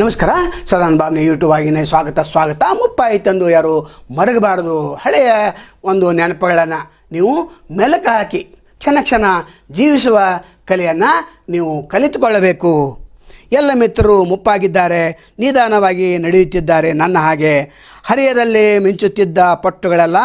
ನಮಸ್ಕಾರ. ಸದಾನ್ ಬಾಬ್ನ ಯೂಟ್ಯೂಬ್ ಆಗಿನೇ ಸ್ವಾಗತ ಸ್ವಾಗತ. ಮುಪ್ಪಾಯಿ ತಂದು ಯಾರು ಮರಗಬಾರದು ಹಳೆಯ ಒಂದು ನೆನಪುಗಳನ್ನು ನೀವು ಮೆಲುಕು ಹಾಕಿ ಕ್ಷಣ ಕ್ಷಣ ಜೀವಿಸುವ ಕಲೆಯನ್ನು ನೀವು ಕಲಿತುಕೊಳ್ಳಬೇಕು. ಎಲ್ಲ ಮಿತ್ರರು ಮುಪ್ಪಾಗಿದ್ದಾರೆ, ನಿಧಾನವಾಗಿ ನಡೆಯುತ್ತಿದ್ದಾರೆ. ನನ್ನ ಹಾಗೆ ಹರಿಯದಲ್ಲಿ ಮಿಂಚುತ್ತಿದ್ದ ಪಟ್ಟುಗಳೆಲ್ಲ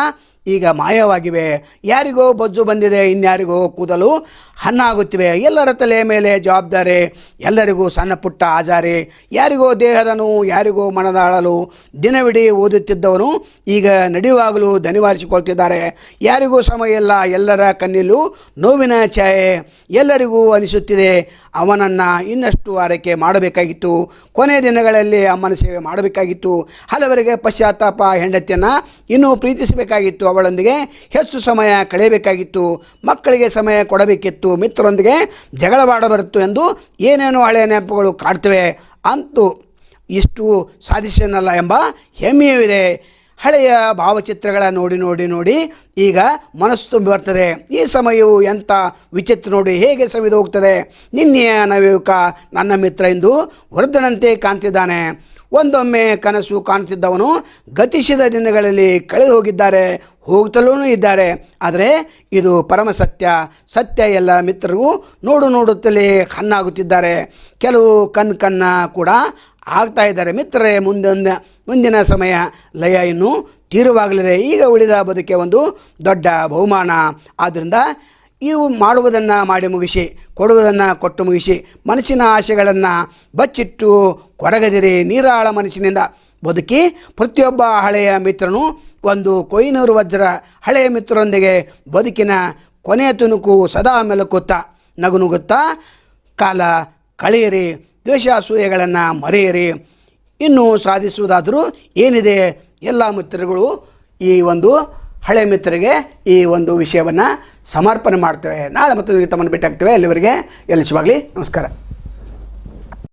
ಈಗ ಮಾಯವಾಗಿವೆ. ಯಾರಿಗೋ ಬೊಜ್ಜು ಬಂದಿದೆ, ಇನ್ಯಾರಿಗೋ ಕೂದಲು ಹಣ್ಣಾಗುತ್ತಿವೆ. ಎಲ್ಲರ ತಲೆಯ ಮೇಲೆ ಜವಾಬ್ದಾರಿ. ಎಲ್ಲರಿಗೂ ಸಣ್ಣ ಪುಟ್ಟ ಆಜಾರಿ. ಯಾರಿಗೋ ದೇಹದನು ಯಾರಿಗೋ ಮನದ ಅಳಲು. ದಿನವಿಡೀ ಓದುತ್ತಿದ್ದವನು ಈಗ ನಡೆಯುವಾಗಲೂ ದನಿವಾರಿಸಿಕೊಳ್ತಿದ್ದಾರೆ. ಯಾರಿಗೂ ಸಮಯ ಇಲ್ಲ, ಎಲ್ಲರ ಕಣ್ಣಿಲು ನೋವಿನ ಛಾಯೆ. ಎಲ್ಲರಿಗೂ ಅನಿಸುತ್ತಿದೆ, ಅವನನ್ನು ಇನ್ನಷ್ಟು ಆರೈಕೆ ಮಾಡಬೇಕಾಗಿತ್ತು. ಕೊನೆ ದಿನಗಳಲ್ಲಿ ಅಮ್ಮನ ಸೇವೆ ಮಾಡಬೇಕಾಗಿತ್ತು. ಹಲವರಿಗೆ ಪಶ್ಚಾತ್ತಾಪ ಹೆಂಡತಿಯನ್ನು ಇನ್ನೂ ಪ್ರೀತಿಸಬೇಕಾಗಿತ್ತು. ಅವಳೊಂದಿಗೆ ಹೆಚ್ಚು ಸಮಯ ಕಳೆಯಬೇಕಾಗಿತ್ತು. ಮಕ್ಕಳಿಗೆ ಸಮಯ ಕೊಡಬೇಕಿತ್ತು. ಮಿತ್ರರೊಂದಿಗೆ ಜಗಳವಾಡಬರುತ್ತು ಎಂದು ಏನೇನೋ ಹಳೆಯ ನೆನಪುಗಳು ಕಾಡ್ತವೆ. ಅಂತೂ ಇಷ್ಟು ಸಾಧಿಸೇನಲ್ಲ ಎಂಬ ಹೆಮ್ಮೆಯೂ ಇದೆ. ಹಳೆಯ ಭಾವಚಿತ್ರಗಳ ನೋಡಿ ನೋಡಿ ನೋಡಿ ಈಗ ಮನಸ್ಸು ತುಂಬಿ ಬರ್ತದೆ. ಈ ಸಮಯವು ಎಂಥ ವಿಚಿತ್ರ ನೋಡಿ ಹೇಗೆ ಸವಿದು ಹೋಗ್ತದೆ. ನಿನ್ನೆಯ ನವಯುವಕ ನನ್ನ ಮಿತ್ರ ಎಂದು ವೃದ್ಧನಂತೆ ಕಾಣ್ತಿದ್ದಾನೆ. ಒಂದೊಮ್ಮೆ ಕನಸು ಕಾಣುತ್ತಿದ್ದವನು ಗತಿಸಿದ ದಿನಗಳಲ್ಲಿ ಕಳೆದು ಹೋಗಿದ್ದಾರೆ. ಹೋಗ್ತಲೂ ಇದ್ದಾರೆ. ಆದರೆ ಇದು ಪರಮ ಸತ್ಯ. ಸತ್ಯ ಎಲ್ಲ ಮಿತ್ರರು ನೋಡು ನೋಡುತ್ತಲೇ ಕಣ್ಣಾಗುತ್ತಿದ್ದಾರೆ ಕೆಲವು ಕಣ್ ಕಣ್ಣ ಕೂಡ ಆಗ್ತಾ ಇದ್ದಾರೆ. ಮಿತ್ರರೇ, ಮುಂದೊಂದು ಮುಂದಿನ ಸಮಯ ಲಯ ಇನ್ನೂ ತೀರುವಾಗಲಿದೆ ಈಗ ಉಳಿದ ಬದುಕೆ ಒಂದು ದೊಡ್ಡ ಬಹುಮಾನ. ಆದ್ದರಿಂದ ಇವು ಮಾಡುವುದನ್ನು ಮಾಡಿ ಮುಗಿಸಿ, ಕೊಡುವುದನ್ನು ಕೊಟ್ಟು ಮುಗಿಸಿ, ಮನಸ್ಸಿನ ಆಸೆಗಳನ್ನು ಬಚ್ಚಿಟ್ಟು ಕೊರಗದಿರಿ ನೀರಾಳ ಮನಸ್ಸಿನಿಂದ ಬದುಕಿ, ಪ್ರತಿಯೊಬ್ಬ ಹಳೆಯ ಮಿತ್ರನು ಒಂದು ಕೊಯ್ನೂರು ವಜ್ರ ಹಳೆಯ ಮಿತ್ರರೊಂದಿಗೆ ಬದುಕಿನ ಕೊನೆಯ ತುಣುಕು ಸದಾ ಮೆಲುಕುತ್ತಾ ನಗುನುಗುತ್ತಾ ಕಾಲ ಕಳೆಯಿರಿ. ದ್ವೇಷಾಸೂಯೆಗಳನ್ನು ಮರೆಯಿರಿ. ಇನ್ನೂ ಸಾಧಿಸುವುದಾದರೂ ಏನಿದೆ? ಎಲ್ಲ ಮಿತ್ರಗಳು ಈ ಒಂದು ಹಳೆ ಮಿತ್ರರಿಗೆ ಈ ಒಂದು ವಿಷಯವನ್ನು ಸಮರ್ಪಣೆ ಮಾಡ್ತೇವೆ. ನಾಳೆ ಮತ್ತೊಂದು ತಮ್ಮನ್ನು ಭೇಟಿ ಆಗ್ತೇವೆ ಎಲ್ಲಿವರೆಗೆ ಎಲ್ಲಿಸುವಾಗಲಿ ನಮಸ್ಕಾರ.